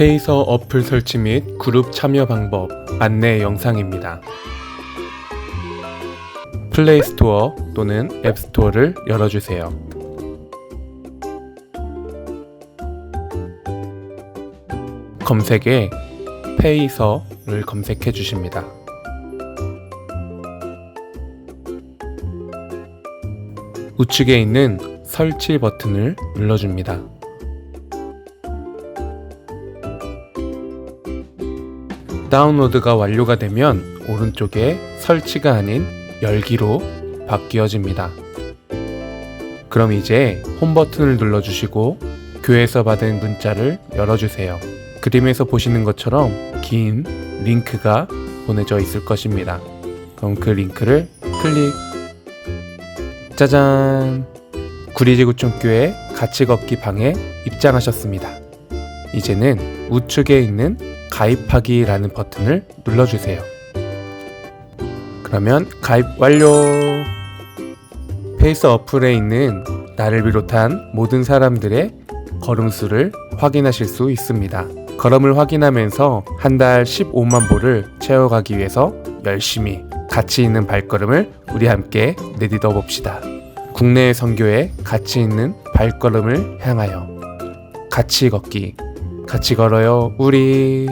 페이서 어플 설치 및 그룹 참여 방법 안내 영상입니다. 플레이 스토어 또는 앱 스토어를 열어주세요. 검색에 페이서를 검색해 주십니다. 우측에 있는 설치 버튼을 눌러줍니다. 다운로드가 완료가 되면 오른쪽에 설치가 아닌 열기로 바뀌어집니다. 그럼 이제 홈 버튼을 눌러주시고 교회에서 받은 문자를 열어주세요. 그림에서 보시는 것처럼 긴 링크가 보내져 있을 것입니다. 그럼 그 링크를 클릭. 짜잔! 구리지구촌교회 같이 걷기 방에 입장하셨습니다. 이제는 우측에 있는 가입하기라는 버튼을 눌러주세요. 그러면 가입 완료! 페이스 어플에 있는 나를 비롯한 모든 사람들의 걸음수를 확인하실 수 있습니다. 걸음을 확인하면서 한 달 15만 보를 채워가기 위해서 열심히 가치 있는 발걸음을 우리 함께 내딛어 봅시다. 국내의 선교에 가치 있는 발걸음을 향하여 같이 걷기 같이 걸어요 우리